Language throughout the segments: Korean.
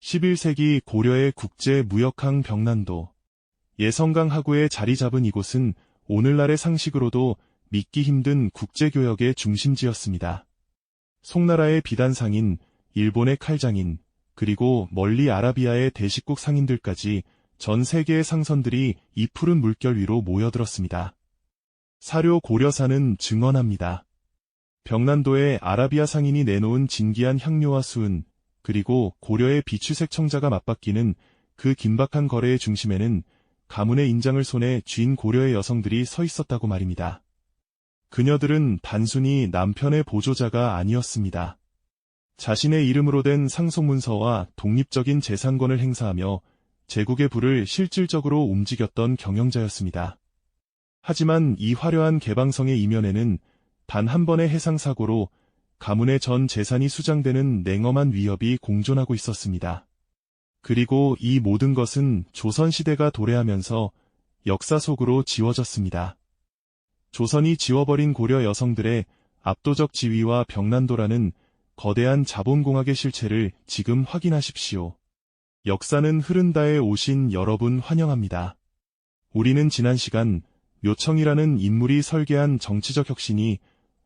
11세기 고려의 국제 무역항 병난도 예성강 하구에 자리 잡은 이곳은 오늘날의 상식으로도 믿기 힘든 국제교역의 중심지였습니다. 송나라의 비단상인, 일본의 칼장인, 그리고 멀리 아라비아의 대식국 상인들까지 전 세계의 상선들이 이 푸른 물결 위로 모여들었습니다. 사료 고려사는 증언합니다. 병난도에 아라비아 상인이 내놓은 진기한 향료와 수은, 그리고 고려의 비추색 청자가 맞바뀌는 그 긴박한 거래의 중심에는 가문의 인장을 손에 쥔 고려의 여성들이 서 있었다고 말입니다. 그녀들은 단순히 남편의 보조자가 아니었습니다. 자신의 이름으로 된 상속문서와 독립적인 재산권을 행사하며 제국의 부를 실질적으로 움직였던 경영자였습니다. 하지만 이 화려한 개방성의 이면에는 단 한 번의 해상사고로 가문의 전 재산이 수장되는 냉엄한 위협이 공존하고 있었습니다. 그리고 이 모든 것은 조선시대가 도래하면서 역사 속으로 지워졌습니다. 조선이 지워버린 고려 여성들의 압도적 지위와 병난도라는 거대한 자본공학의 실체를 지금 확인하십시오. 역사는 흐른다에 오신 여러분 환영합니다. 우리는 지난 시간 묘청이라는 인물이 설계한 정치적 혁신이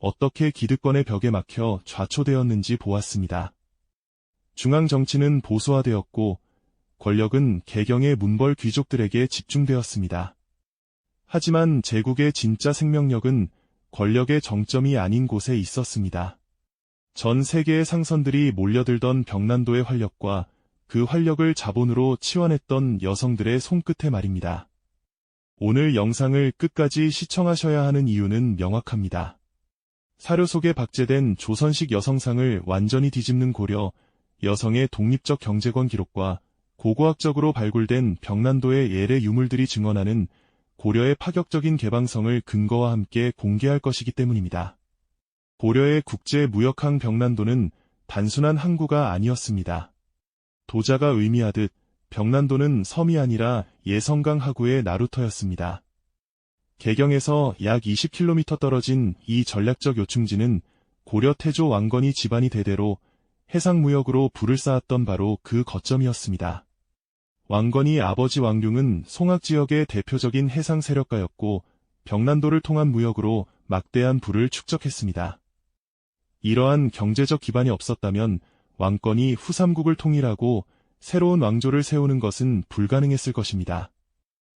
어떻게 기득권의 벽에 막혀 좌초되었는지 보았습니다. 중앙 정치는 보수화되었고 권력은 개경의 문벌 귀족들에게 집중되었습니다. 하지만 제국의 진짜 생명력은 권력의 정점이 아닌 곳에 있었습니다. 전 세계의 상선들이 몰려들던 병난도의 활력과 그 활력을 자본으로 치환했던 여성들의 손끝에 말입니다. 오늘 영상을 끝까지 시청하셔야 하는 이유는 명확합니다. 사료 속에 박제된 조선식 여성상을 완전히 뒤집는 고려, 여성의 독립적 경제권 기록과 고고학적으로 발굴된 병난도의 예례 유물들이 증언하는 고려의 파격적인 개방성을 근거와 함께 공개할 것이기 때문입니다. 고려의 국제 무역항 병난도는 단순한 항구가 아니었습니다. 도자가 의미하듯 병난도는 섬이 아니라 예성강 하구의 나루터였습니다. 개경에서 약 20km 떨어진 이 전략적 요충지는 고려 태조 왕건이 집안이 대대로 해상무역으로 불을 쌓았던 바로 그 거점이었습니다. 왕건이 아버지 왕룡은 송악 지역의 대표적인 해상 세력가였고 병난도를 통한 무역으로 막대한 부를 축적했습니다. 이러한 경제적 기반이 없었다면 왕권이 후삼국을 통일하고 새로운 왕조를 세우는 것은 불가능했을 것입니다.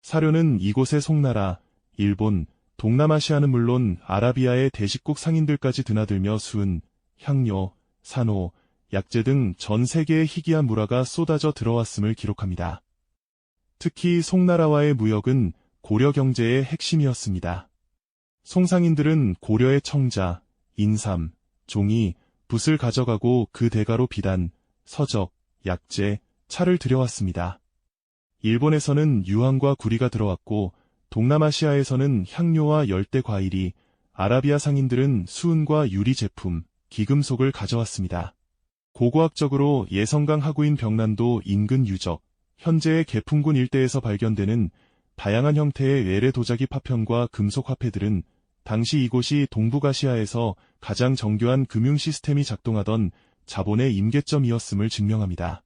사료는 이곳의 송나라, 일본, 동남아시아는 물론 아라비아의 대식국 상인들까지 드나들며 수은, 향료, 산호, 약재 등 전 세계의 희귀한 물화가 쏟아져 들어왔음을 기록합니다. 특히 송나라와의 무역은 고려 경제의 핵심이었습니다. 송상인들은 고려의 청자, 인삼, 종이, 붓을 가져가고 그 대가로 비단, 서적, 약재, 차를 들여왔습니다. 일본에서는 유황과 구리가 들어왔고 동남아시아에서는 향료와 열대 과일이, 아라비아 상인들은 수은과 유리 제품, 기금속을 가져왔습니다. 고고학적으로 예성강 하구인 병난도 인근 유적, 현재의 개풍군 일대에서 발견되는 다양한 형태의 외래 도자기 파편과 금속 화폐들은 당시 이곳이 동북아시아에서 가장 정교한 금융 시스템이 작동하던 자본의 임계점이었음을 증명합니다.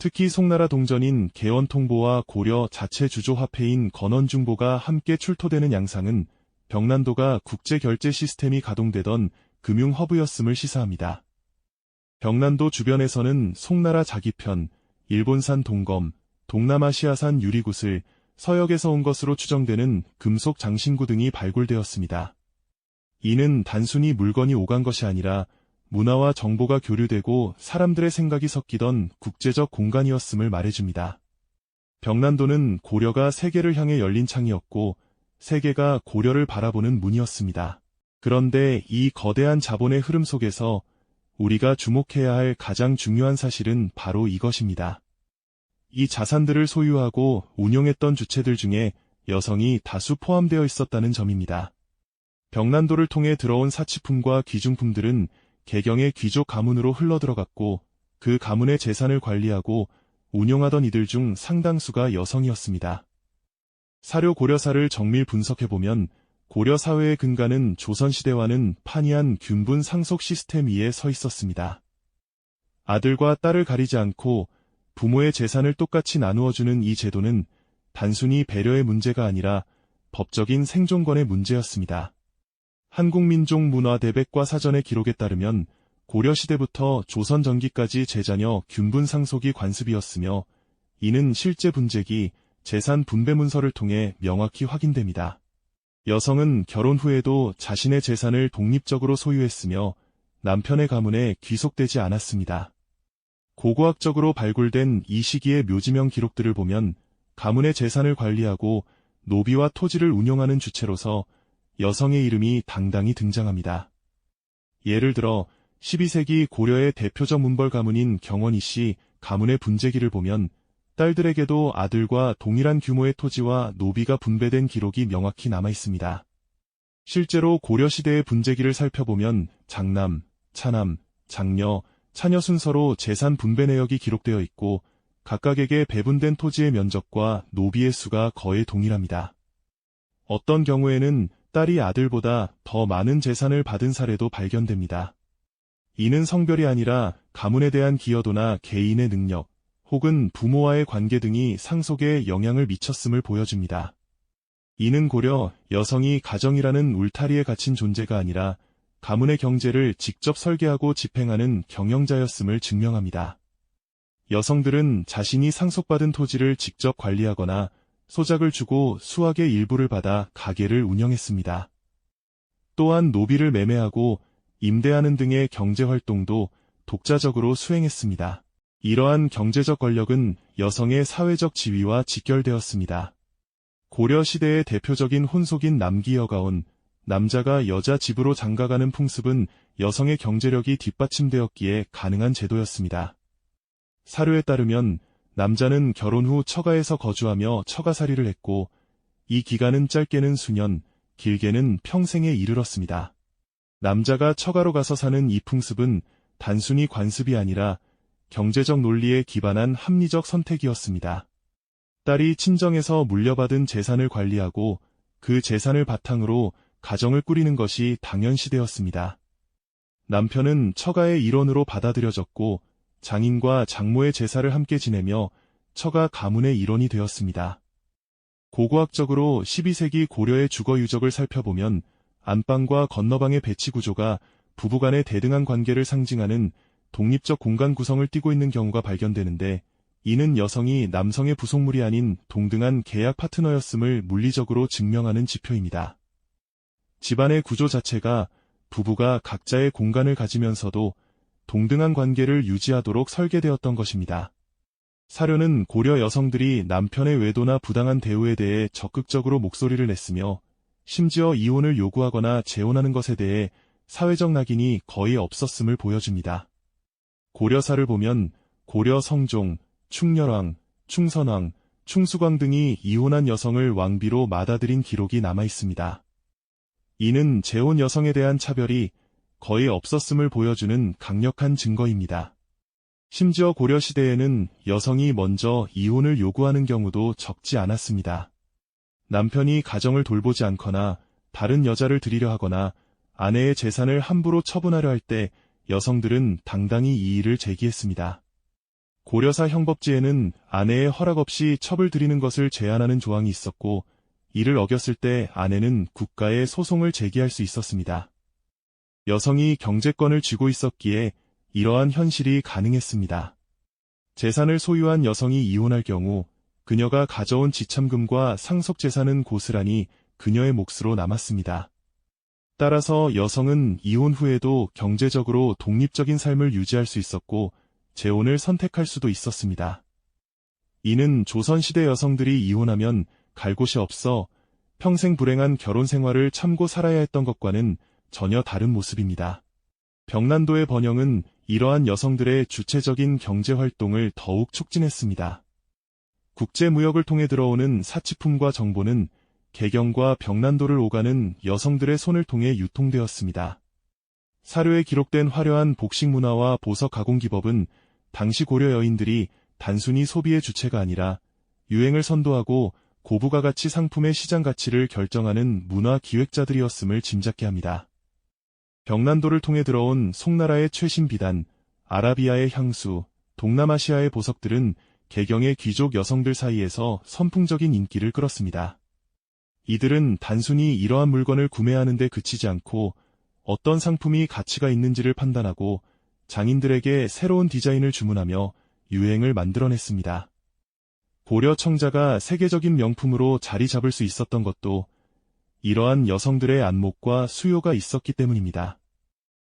특히 송나라 동전인 개원통보와 고려 자체 주조 화폐인 건원중보가 함께 출토되는 양상은 병난도가 국제결제 시스템이 가동되던 금융 허브였음을 시사합니다. 병난도 주변에서는 송나라 자기편, 일본산 동검, 동남아시아산 유리구슬, 서역에서 온 것으로 추정되는 금속 장신구 등이 발굴되었습니다. 이는 단순히 물건이 오간 것이 아니라 문화와 정보가 교류되고 사람들의 생각이 섞이던 국제적 공간이었음을 말해줍니다. 병난도는 고려가 세계를 향해 열린 창이었고 세계가 고려를 바라보는 문이었습니다. 그런데 이 거대한 자본의 흐름 속에서 우리가 주목해야 할 가장 중요한 사실은 바로 이것입니다. 이 자산들을 소유하고 운용했던 주체들 중에 여성이 다수 포함되어 있었다는 점입니다. 병난도를 통해 들어온 사치품과 귀중품들은 개경의 귀족 가문으로 흘러들어갔고 그 가문의 재산을 관리하고 운용하던 이들 중 상당수가 여성이었습니다. 사료 고려사를 정밀 분석해보면 고려 사회의 근간은 조선시대와는 판이한 균분 상속 시스템 위에 서 있었습니다. 아들과 딸을 가리지 않고 부모의 재산을 똑같이 나누어주는 이 제도는 단순히 배려의 문제가 아니라 법적인 생존권의 문제였습니다. 한국민족 문화 대백과 사전의 기록에 따르면 고려시대부터 조선 전기까지 제자녀 균분 상속이 관습이었으며 이는 실제 분쟁이 재산 분배 문서를 통해 명확히 확인됩니다. 여성은 결혼 후에도 자신의 재산을 독립적으로 소유했으며 남편의 가문에 귀속되지 않았습니다. 고고학적으로 발굴된 이 시기의 묘지명 기록들을 보면 가문의 재산을 관리하고 노비와 토지를 운영하는 주체로서 여성의 이름이 당당히 등장합니다. 예를 들어 12세기 고려의 대표적 문벌 가문인 경원이 씨 가문의 분재기를 보면 딸들에게도 아들과 동일한 규모의 토지와 노비가 분배된 기록이 명확히 남아 있습니다. 실제로 고려시대의 분재기를 살펴보면 장남, 차남, 장녀, 차녀 순서로 재산 분배 내역이 기록되어 있고 각각에게 배분된 토지의 면적과 노비의 수가 거의 동일합니다. 어떤 경우에는 딸이 아들보다 더 많은 재산을 받은 사례도 발견됩니다. 이는 성별이 아니라 가문에 대한 기여도나 개인의 능력, 혹은 부모와의 관계 등이 상속에 영향을 미쳤음을 보여줍니다. 이는 고려 여성이 가정이라는 울타리에 갇힌 존재가 아니라 가문의 경제를 직접 설계하고 집행하는 경영자였음을 증명합니다. 여성들은 자신이 상속받은 토지를 직접 관리하거나 소작을 주고 수확의 일부를 받아 가게를 운영했습니다. 또한 노비를 매매하고 임대하는 등의 경제활동도 독자적으로 수행했습니다. 이러한 경제적 권력은 여성의 사회적 지위와 직결되었습니다. 고려 시대의 대표적인 혼속인 남기여가온 남자가 여자 집으로 장가가는 풍습은 여성의 경제력이 뒷받침되었기에 가능한 제도였습니다. 사료에 따르면 남자는 결혼 후 처가에서 거주하며 처가살이를 했고 이 기간은 짧게는 수년, 길게는 평생에 이르렀습니다. 남자가 처가로 가서 사는 이 풍습은 단순히 관습이 아니라 경제적 논리에 기반한 합리적 선택이었습니다. 딸이 친정에서 물려받은 재산을 관리하고 그 재산을 바탕으로 가정을 꾸리는 것이 당연시되었습니다. 남편은 처가의 일원으로 받아들여졌고 장인과 장모의 제사를 함께 지내며 처가 가문의 일원이 되었습니다. 고고학적으로 12세기 고려의 주거 유적을 살펴보면 안방과 건너방의 배치 구조가 부부간의 대등한 관계를 상징하는 독립적 공간 구성을 띠고 있는 경우가 발견되는데 이는 여성이 남성의 부속물이 아닌 동등한 계약 파트너였음을 물리적으로 증명하는 지표입니다. 집안의 구조 자체가 부부가 각자의 공간을 가지면서도 동등한 관계를 유지하도록 설계되었던 것입니다. 사료는 고려 여성들이 남편의 외도나 부당한 대우에 대해 적극적으로 목소리를 냈으며 심지어 이혼을 요구하거나 재혼하는 것에 대해 사회적 낙인이 거의 없었음을 보여줍니다. 고려사를 보면 고려 성종, 충렬왕, 충선왕, 충수광 등이 이혼한 여성을 왕비로 맞아들인 기록이 남아 있습니다. 이는 재혼 여성에 대한 차별이 거의 없었음을 보여주는 강력한 증거입니다. 심지어 고려시대에는 여성이 먼저 이혼을 요구하는 경우도 적지 않았습니다. 남편이 가정을 돌보지 않거나 다른 여자를 들이려 하거나 아내의 재산을 함부로 처분하려 할 때 여성들은 당당히 이의를 제기했습니다. 고려사 형법지에는 아내의 허락 없이 첩을 들이는 것을 제한하는 조항이 있었고 이를 어겼을 때 아내는 국가에 소송을 제기할 수 있었습니다. 여성이 경제권을 쥐고 있었기에 이러한 현실이 가능했습니다. 재산을 소유한 여성이 이혼할 경우 그녀가 가져온 지참금과 상속 재산은 고스란히 그녀의 몫으로 남았습니다. 따라서 여성은 이혼 후에도 경제적으로 독립적인 삶을 유지할 수 있었고 재혼을 선택할 수도 있었습니다. 이는 조선시대 여성들이 이혼하면 갈 곳이 없어 평생 불행한 결혼 생활을 참고 살아야 했던 것과는 전혀 다른 모습입니다. 병난도의 번영은 이러한 여성들의 주체적인 경제 활동을 더욱 촉진했습니다. 국제무역을 통해 들어오는 사치품과 정보는 개경과 병난도를 오가는 여성들의 손을 통해 유통되었습니다. 사료에 기록된 화려한 복식 문화와 보석 가공 기법은 당시 고려 여인들이 단순히 소비의 주체가 아니라 유행을 선도하고 고부가 가치 상품의 시장 가치를 결정하는 문화 기획자들이었음을 짐작케 합니다. 병난도를 통해 들어온 송나라의 최신 비단, 아라비아의 향수, 동남아시아의 보석들은 개경의 귀족 여성들 사이에서 선풍적인 인기를 끌었습니다. 이들은 단순히 이러한 물건을 구매하는 데 그치지 않고 어떤 상품이 가치가 있는지를 판단하고 장인들에게 새로운 디자인을 주문하며 유행을 만들어냈습니다. 고려 청자가 세계적인 명품으로 자리 잡을 수 있었던 것도 이러한 여성들의 안목과 수요가 있었기 때문입니다.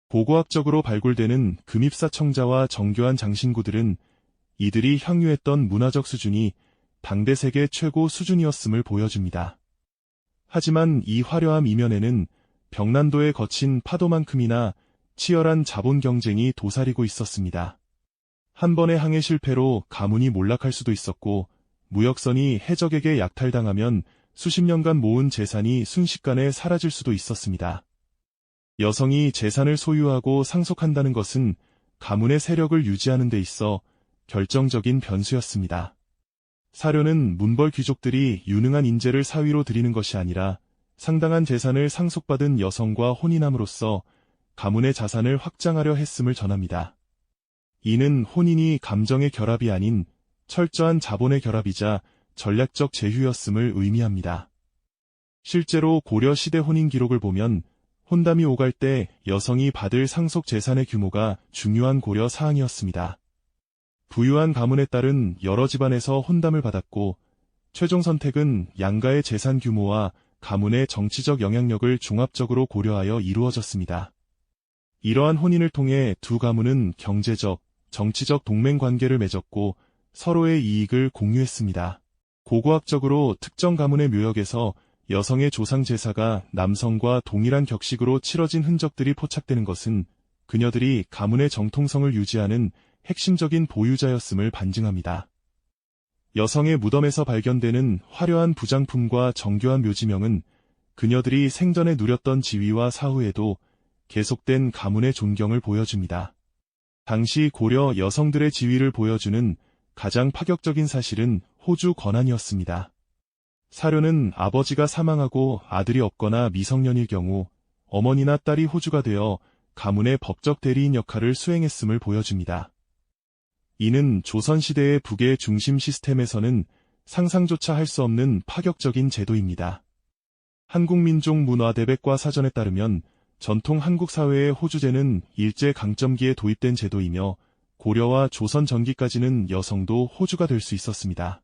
고고학적으로 발굴되는 금입사 청자와 정교한 장신구들은 이들이 향유했던 문화적 수준이 당대 세계 최고 수준이었음을 보여줍니다. 하지만 이 화려함 이면에는 병난도에 거친 파도만큼이나 치열한 자본 경쟁이 도사리고 있었습니다. 한 번의 항해 실패로 가문이 몰락할 수도 있었고 무역선이 해적에게 약탈당하면 수십 년간 모은 재산이 순식간에 사라질 수도 있었습니다. 여성이 재산을 소유하고 상속한다는 것은 가문의 세력을 유지하는 데 있어 결정적인 변수였습니다. 사료는 문벌 귀족들이 유능한 인재를 사위로 들이는 것이 아니라 상당한 재산을 상속받은 여성과 혼인함으로써 가문의 자산을 확장하려 했음을 전합니다. 이는 혼인이 감정의 결합이 아닌 철저한 자본의 결합이자 전략적 제휴였음을 의미합니다. 실제로 고려 시대 혼인 기록을 보면 혼담이 오갈 때 여성이 받을 상속 재산의 규모가 중요한 고려 사항이었습니다. 부유한 가문에 따른 여러 집안에서 혼담을 받았고 최종 선택은 양가의 재산 규모와 가문의 정치적 영향력을 종합적으로 고려하여 이루어졌습니다. 이러한 혼인을 통해 두 가문은 경제적, 정치적 동맹 관계를 맺었고 서로의 이익을 공유했습니다. 고고학적으로 특정 가문의 묘역에서 여성의 조상 제사가 남성과 동일한 격식으로 치러진 흔적들이 포착되는 것은 그녀들이 가문의 정통성을 유지하는 핵심적인 보유자였음을 반증합니다. 여성의 무덤에서 발견되는 화려한 부장품과 정교한 묘지명은 그녀들이 생전에 누렸던 지위와 사후에도 계속된 가문의 존경을 보여줍니다. 당시 고려 여성들의 지위를 보여주는 가장 파격적인 사실은 호주 권한이었습니다. 사료는 아버지가 사망하고 아들이 없거나 미성년일 경우 어머니나 딸이 호주가 되어 가문의 법적 대리인 역할을 수행했음을 보여줍니다. 이는 조선시대의 북의 중심 시스템에서는 상상조차 할 수 없는 파격적인 제도입니다. 한국민족 문화대백과 사전에 따르면 전통 한국 사회의 호주제는 일제 강점기에 도입된 제도이며 고려와 조선 전기까지는 여성도 호주가 될 수 있었습니다.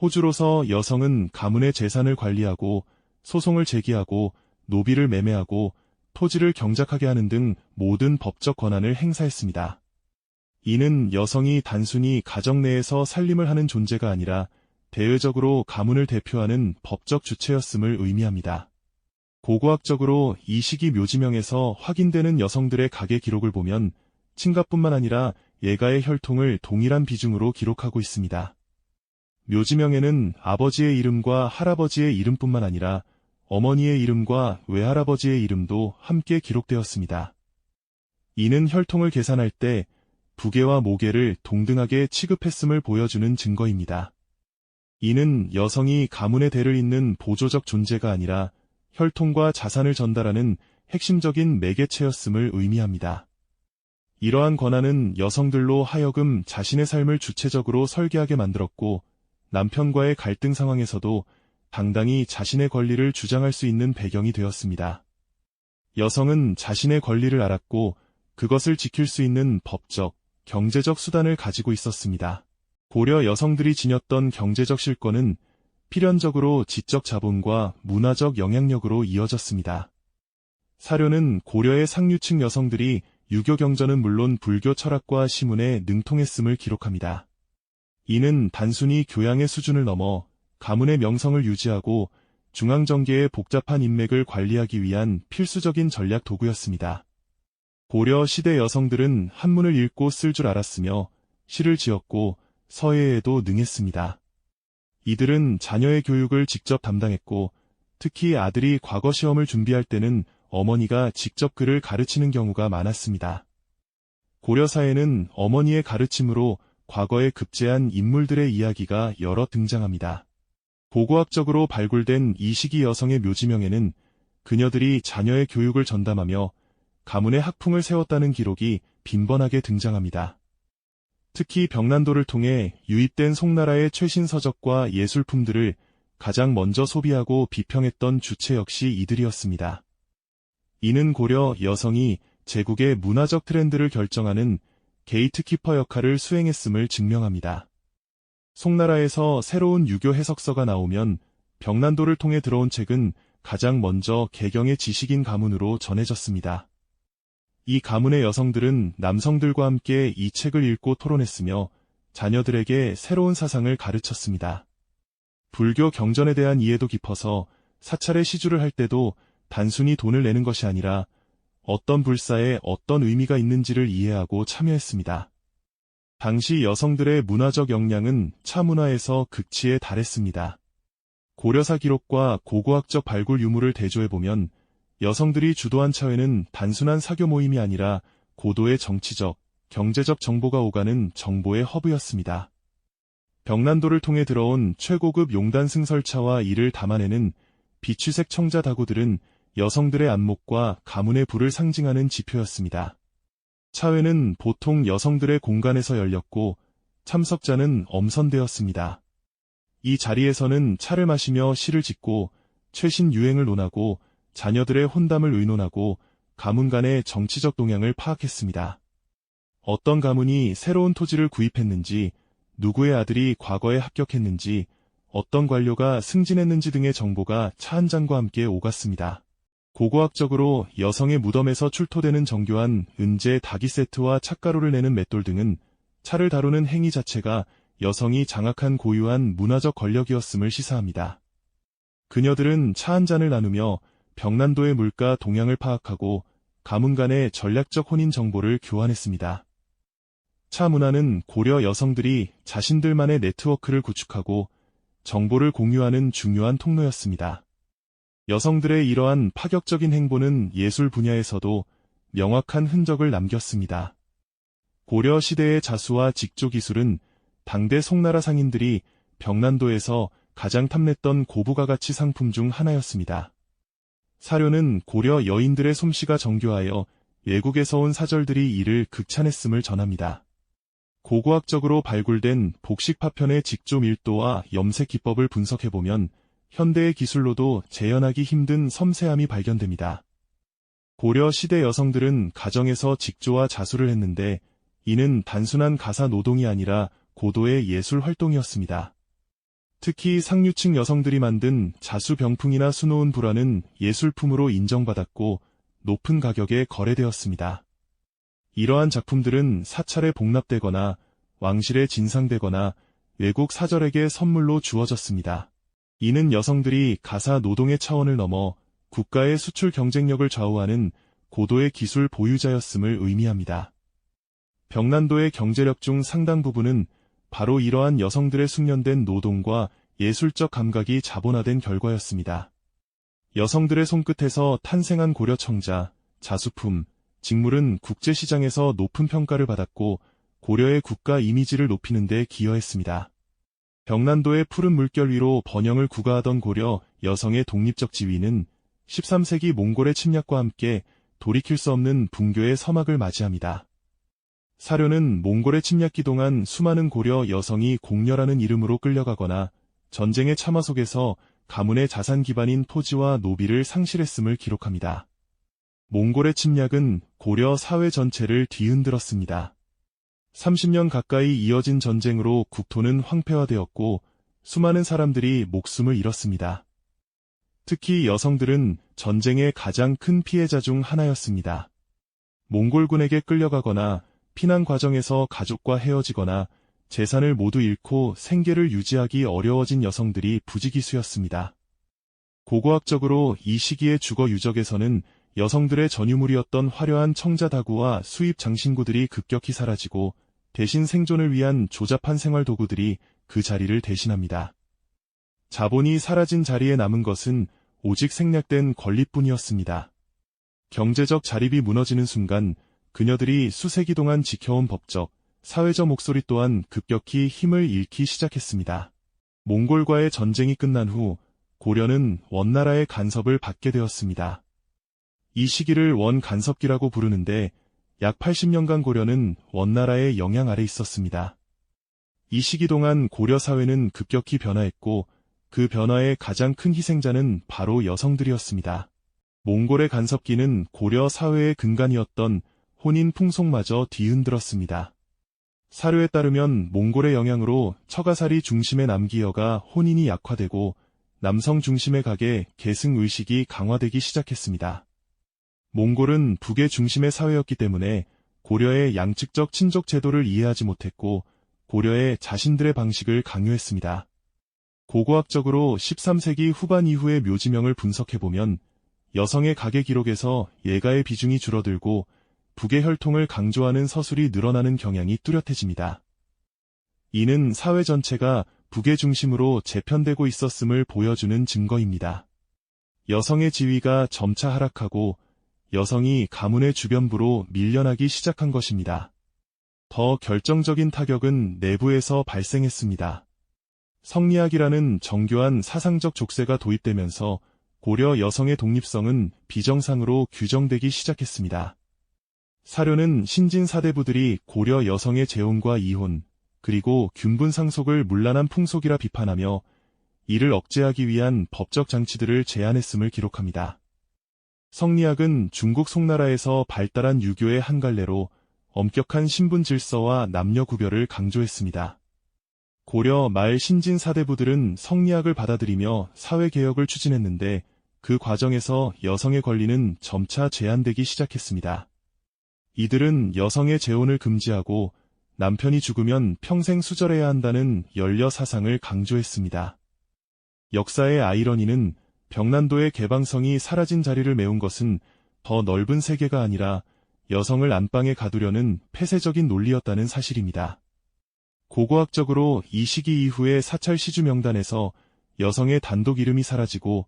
호주로서 여성은 가문의 재산을 관리하고 소송을 제기하고 노비를 매매하고 토지를 경작하게 하는 등 모든 법적 권한을 행사했습니다. 이는 여성이 단순히 가정 내에서 살림을 하는 존재가 아니라 대외적으로 가문을 대표하는 법적 주체였음을 의미합니다. 고고학적으로 이 시기 묘지명에서 확인되는 여성들의 가계 기록을 보면 친가뿐만 아니라 예가의 혈통을 동일한 비중으로 기록하고 있습니다. 묘지명에는 아버지의 이름과 할아버지의 이름뿐만 아니라 어머니의 이름과 외할아버지의 이름도 함께 기록되었습니다. 이는 혈통을 계산할 때 부계와 모계를 동등하게 취급했음을 보여주는 증거입니다. 이는 여성이 가문의 대를 잇는 보조적 존재가 아니라 혈통과 자산을 전달하는 핵심적인 매개체였음을 의미합니다. 이러한 권한은 여성들로 하여금 자신의 삶을 주체적으로 설계하게 만들었고 남편과의 갈등 상황에서도 당당히 자신의 권리를 주장할 수 있는 배경이 되었습니다. 여성은 자신의 권리를 알았고 그것을 지킬 수 있는 법적, 경제적 수단을 가지고 있었습니다. 고려 여성들이 지녔던 경제적 실권은 필연적으로 지적 자본과 문화적 영향력으로 이어졌습니다. 사료는 고려의 상류층 여성들이 유교 경전은 물론 불교 철학과 시문에 능통했음을 기록합니다. 이는 단순히 교양의 수준을 넘어 가문의 명성을 유지하고 중앙정계의 복잡한 인맥을 관리하기 위한 필수적인 전략 도구였습니다. 고려 시대 여성들은 한문을 읽고 쓸 줄 알았으며 시를 지었고 서예에도 능했습니다. 이들은 자녀의 교육을 직접 담당했고 특히 아들이 과거 시험을 준비할 때는 어머니가 직접 그를 가르치는 경우가 많았습니다. 고려사에는 어머니의 가르침으로 과거에 급제한 인물들의 이야기가 여러 등장합니다. 고고학적으로 발굴된 이 시기 여성의 묘지명에는 그녀들이 자녀의 교육을 전담하며 가문의 학풍을 세웠다는 기록이 빈번하게 등장합니다. 특히 병난도를 통해 유입된 송나라의 최신 서적과 예술품들을 가장 먼저 소비하고 비평했던 주체 역시 이들이었습니다. 이는 고려 여성이 제국의 문화적 트렌드를 결정하는 게이트키퍼 역할을 수행했음을 증명합니다. 송나라에서 새로운 유교 해석서가 나오면 병난도를 통해 들어온 책은 가장 먼저 개경의 지식인 가문으로 전해졌습니다. 이 가문의 여성들은 남성들과 함께 이 책을 읽고 토론했으며 자녀들에게 새로운 사상을 가르쳤습니다. 불교 경전에 대한 이해도 깊어서 사찰에 시주를 할 때도 단순히 돈을 내는 것이 아니라 어떤 불사에 어떤 의미가 있는지를 이해하고 참여했습니다. 당시 여성들의 문화적 역량은 차문화에서 극치에 달했습니다. 고려사 기록과 고고학적 발굴 유물을 대조해보면 여성들이 주도한 차회는 단순한 사교 모임이 아니라 고도의 정치적, 경제적 정보가 오가는 정보의 허브였습니다. 병난도를 통해 들어온 최고급 용단 승설차와 이를 담아내는 비취색 청자 다구들은 여성들의 안목과 가문의 부를 상징하는 지표였습니다. 차회는 보통 여성들의 공간에서 열렸고 참석자는 엄선되었습니다. 이 자리에서는 차를 마시며 시를 짓고 최신 유행을 논하고 자녀들의 혼담을 의논하고 가문 간의 정치적 동향을 파악했습니다. 어떤 가문이 새로운 토지를 구입했는지, 누구의 아들이 과거에 합격했는지, 어떤 관료가 승진했는지 등의 정보가 차 한 잔과 함께 오갔습니다. 고고학적으로 여성의 무덤에서 출토되는 정교한 은재 다기 세트와 찻가루를 내는 맷돌 등은 차를 다루는 행위 자체가 여성이 장악한 고유한 문화적 권력이었음을 시사합니다. 그녀들은 차 한 잔을 나누며 병난도의 물가 동향을 파악하고 가문 간의 전략적 혼인 정보를 교환했습니다. 차 문화는 고려 여성들이 자신들만의 네트워크를 구축하고 정보를 공유하는 중요한 통로였습니다. 여성들의 이러한 파격적인 행보는 예술 분야에서도 명확한 흔적을 남겼습니다. 고려 시대의 자수와 직조 기술은 당대 송나라 상인들이 병난도에서 가장 탐냈던 고부가 가치 상품 중 하나였습니다. 사료는 고려 여인들의 솜씨가 정교하여 외국에서 온 사절들이 이를 극찬했음을 전합니다. 고고학적으로 발굴된 복식 파편의 직조 밀도와 염색 기법을 분석해보면 현대의 기술로도 재현하기 힘든 섬세함이 발견됩니다. 고려 시대 여성들은 가정에서 직조와 자수를 했는데 이는 단순한 가사 노동이 아니라 고도의 예술 활동이었습니다. 특히 상류층 여성들이 만든 자수병풍이나 수놓은 불화는 예술품으로 인정받았고 높은 가격에 거래되었습니다. 이러한 작품들은 사찰에 복납되거나 왕실에 진상되거나 외국 사절에게 선물로 주어졌습니다. 이는 여성들이 가사 노동의 차원을 넘어 국가의 수출 경쟁력을 좌우하는 고도의 기술 보유자였음을 의미합니다. 병난도의 경제력 중 상당 부분은 바로 이러한 여성들의 숙련된 노동과 예술적 감각이 자본화된 결과였습니다. 여성들의 손끝에서 탄생한 고려청자, 자수품, 직물은 국제시장에서 높은 평가를 받았고 고려의 국가 이미지를 높이는 데 기여했습니다. 병난도의 푸른 물결 위로 번영을 구가하던 고려 여성의 독립적 지위는 13세기 몽골의 침략과 함께 돌이킬 수 없는 붕괴의 서막을 맞이합니다. 사료는 몽골의 침략기 동안 수많은 고려 여성이 공녀라는 이름으로 끌려가거나 전쟁의 참화 속에서 가문의 자산 기반인 토지와 노비를 상실했음을 기록합니다. 몽골의 침략은 고려 사회 전체를 뒤흔들었습니다. 30년 가까이 이어진 전쟁으로 국토는 황폐화되었고 수많은 사람들이 목숨을 잃었습니다. 특히 여성들은 전쟁의 가장 큰 피해자 중 하나였습니다. 몽골군에게 끌려가거나 피난 과정에서 가족과 헤어지거나 재산을 모두 잃고 생계를 유지하기 어려워진 여성들이 부지기수였습니다. 고고학적으로 이 시기의 주거 유적에서는 여성들의 전유물이었던 화려한 청자다구와 수입 장신구들이 급격히 사라지고 대신 생존을 위한 조잡한 생활 도구들이 그 자리를 대신합니다. 자본이 사라진 자리에 남은 것은 오직 생략된 권리뿐이었습니다. 경제적 자립이 무너지는 순간 그녀들이 수세기 동안 지켜온 법적, 사회적 목소리 또한 급격히 힘을 잃기 시작했습니다. 몽골과의 전쟁이 끝난 후 고려는 원나라의 간섭을 받게 되었습니다. 이 시기를 원 간섭기라고 부르는데 약 80년간 고려는 원나라의 영향 아래 있었습니다. 이 시기 동안 고려 사회는 급격히 변화했고 그 변화의 가장 큰 희생자는 바로 여성들이었습니다. 몽골의 간섭기는 고려 사회의 근간이었던 혼인 풍속마저 뒤흔들었습니다. 사료에 따르면 몽골의 영향으로 처가살이 중심의 남기여가 혼인이 약화되고 남성 중심의 가게 계승 의식이 강화되기 시작했습니다. 몽골은 북의 중심의 사회였기 때문에 고려의 양측적 친족 제도를 이해하지 못했고 고려의 자신들의 방식을 강요했습니다. 고고학적으로 13세기 후반 이후의 묘지명을 분석해보면 여성의 가계 기록에서 예가의 비중이 줄어들고 북의 혈통을 강조하는 서술이 늘어나는 경향이 뚜렷해집니다. 이는 사회 전체가 북의 중심으로 재편되고 있었음을 보여주는 증거입니다. 여성의 지위가 점차 하락하고 여성이 가문의 주변부로 밀려나기 시작한 것입니다. 더 결정적인 타격은 내부에서 발생했습니다. 성리학이라는 정교한 사상적 족쇄가 도입되면서 고려 여성의 독립성은 비정상으로 규정되기 시작했습니다. 사료는 신진 사대부들이 고려 여성의 재혼과 이혼, 그리고 균분 상속을 문란한 풍속이라 비판하며 이를 억제하기 위한 법적 장치들을 제안했음을 기록합니다. 성리학은 중국 송나라에서 발달한 유교의 한 갈래로 엄격한 신분 질서와 남녀 구별을 강조했습니다. 고려 말 신진 사대부들은 성리학을 받아들이며 사회개혁을 추진했는데 그 과정에서 여성의 권리는 점차 제한되기 시작했습니다. 이들은 여성의 재혼을 금지하고 남편이 죽으면 평생 수절해야 한다는 연려 사상을 강조했습니다. 역사의 아이러니는 병난도의 개방성이 사라진 자리를 메운 것은 더 넓은 세계가 아니라 여성을 안방에 가두려는 폐쇄적인 논리였다는 사실입니다. 고고학적으로 이 시기 이후의 사찰 시주 명단에서 여성의 단독 이름이 사라지고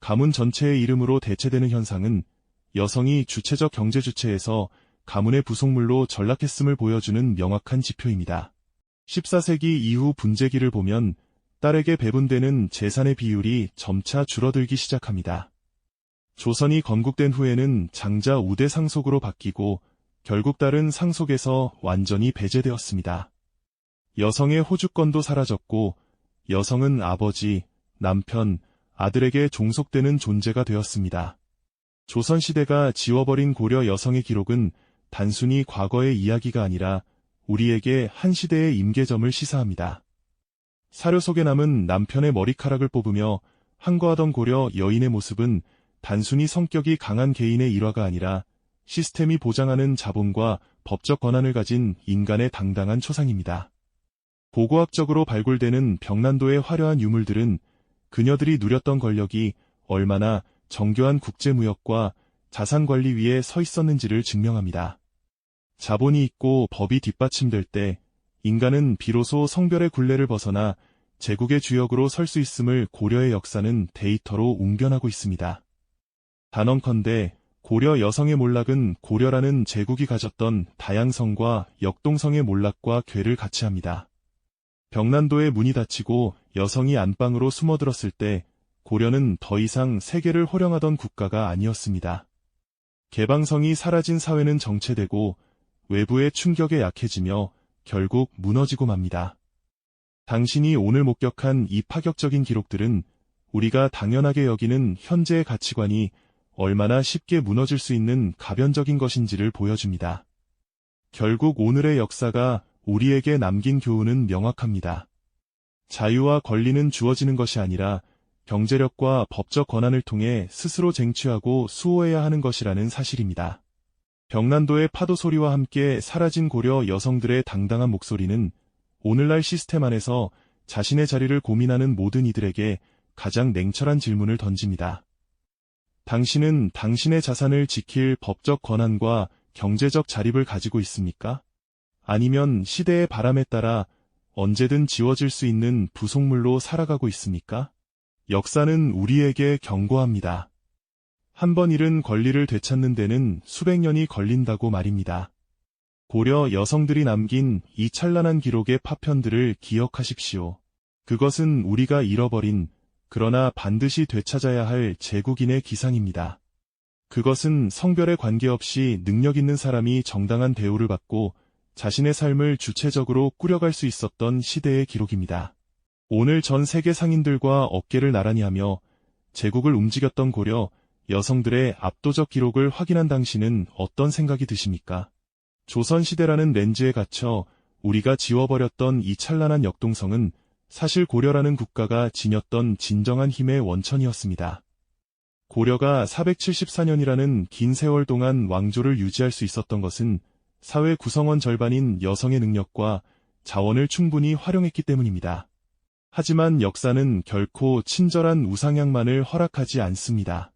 가문 전체의 이름으로 대체되는 현상은 여성이 주체적 경제 주체에서 가문의 부속물로 전락했음을 보여주는 명확한 지표입니다. 14세기 이후 분재기를 보면 딸에게 배분되는 재산의 비율이 점차 줄어들기 시작합니다. 조선이 건국된 후에는 장자 우대 상속으로 바뀌고 결국 딸은 상속에서 완전히 배제되었습니다. 여성의 호주권도 사라졌고 여성은 아버지, 남편, 아들에게 종속되는 존재가 되었습니다. 조선시대가 지워버린 고려 여성의 기록은 단순히 과거의 이야기가 아니라 우리에게 한 시대의 임계점을 시사합니다. 사료 속에 남은 남편의 머리카락을 뽑으며 항거하던 고려 여인의 모습은 단순히 성격이 강한 개인의 일화가 아니라 시스템이 보장하는 자본과 법적 권한을 가진 인간의 당당한 초상입니다. 고고학적으로 발굴되는 병난도의 화려한 유물들은 그녀들이 누렸던 권력이 얼마나 정교한 국제무역과 자산관리 위에 서 있었는지를 증명합니다. 자본이 있고 법이 뒷받침될 때 인간은 비로소 성별의 굴레를 벗어나 제국의 주역으로 설 수 있음을 고려의 역사는 데이터로 웅변하고 있습니다. 단언컨대 고려 여성의 몰락은 고려라는 제국이 가졌던 다양성과 역동성의 몰락과 괴를 같이 합니다. 병난도의 문이 닫히고 여성이 안방으로 숨어들었을 때 고려는 더 이상 세계를 호령하던 국가가 아니었습니다. 개방성이 사라진 사회는 정체되고 외부의 충격에 약해지며 결국 무너지고 맙니다. 당신이 오늘 목격한 이 파격적인 기록들은 우리가 당연하게 여기는 현재의 가치관이 얼마나 쉽게 무너질 수 있는 가변적인 것인지를 보여줍니다. 결국 오늘의 역사가 우리에게 남긴 교훈은 명확합니다. 자유와 권리는 주어지는 것이 아니라 경제력과 법적 권한을 통해 스스로 쟁취하고 수호해야 하는 것이라는 사실입니다. 병난도의 파도 소리와 함께 사라진 고려 여성들의 당당한 목소리는 오늘날 시스템 안에서 자신의 자리를 고민하는 모든 이들에게 가장 냉철한 질문을 던집니다. 당신은 당신의 자산을 지킬 법적 권한과 경제적 자립을 가지고 있습니까? 아니면 시대의 바람에 따라 언제든 지워질 수 있는 부속물로 살아가고 있습니까? 역사는 우리에게 경고합니다. 한 번 잃은 권리를 되찾는 데는 수백 년이 걸린다고 말입니다. 고려 여성들이 남긴 이 찬란한 기록의 파편들을 기억하십시오. 그것은 우리가 잃어버린 그러나 반드시 되찾아야 할 제국인의 기상입니다. 그것은 성별에 관계없이 능력 있는 사람이 정당한 대우를 받고 자신의 삶을 주체적으로 꾸려갈 수 있었던 시대의 기록입니다. 오늘 전 세계 상인들과 어깨를 나란히 하며 제국을 움직였던 고려 여성들의 압도적 기록을 확인한 당신은 어떤 생각이 드십니까? 조선시대라는 렌즈에 갇혀 우리가 지워버렸던 이 찬란한 역동성은 사실 고려라는 국가가 지녔던 진정한 힘의 원천이었습니다. 고려가 474년이라는 긴 세월 동안 왕조를 유지할 수 있었던 것은 사회 구성원 절반인 여성의 능력과 자원을 충분히 활용했기 때문입니다. 하지만 역사는 결코 친절한 우상향만을 허락하지 않습니다.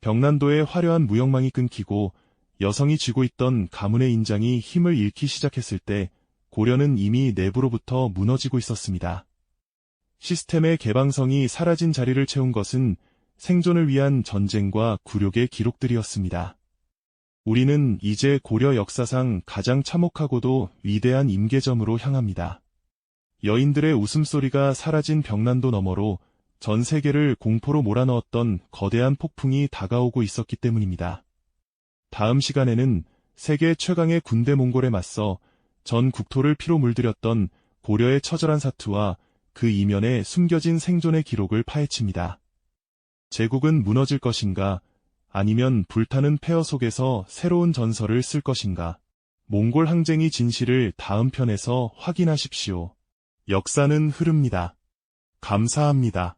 병난도의 화려한 무역망이 끊기고 여성이 쥐고 있던 가문의 인장이 힘을 잃기 시작했을 때 고려는 이미 내부로부터 무너지고 있었습니다. 시스템의 개방성이 사라진 자리를 채운 것은 생존을 위한 전쟁과 굴욕의 기록들이었습니다. 우리는 이제 고려 역사상 가장 참혹하고도 위대한 임계점으로 향합니다. 여인들의 웃음소리가 사라진 벽난도 너머로 전 세계를 공포로 몰아넣었던 거대한 폭풍이 다가오고 있었기 때문입니다. 다음 시간에는 세계 최강의 군대 몽골에 맞서 전 국토를 피로 물들였던 고려의 처절한 사투와 그 이면에 숨겨진 생존의 기록을 파헤칩니다. 제국은 무너질 것인가 아니면 불타는 폐허 속에서 새로운 전설을 쓸 것인가 몽골 항쟁이 진실을 다음 편에서 확인하십시오. 역사는 흐릅니다. 감사합니다.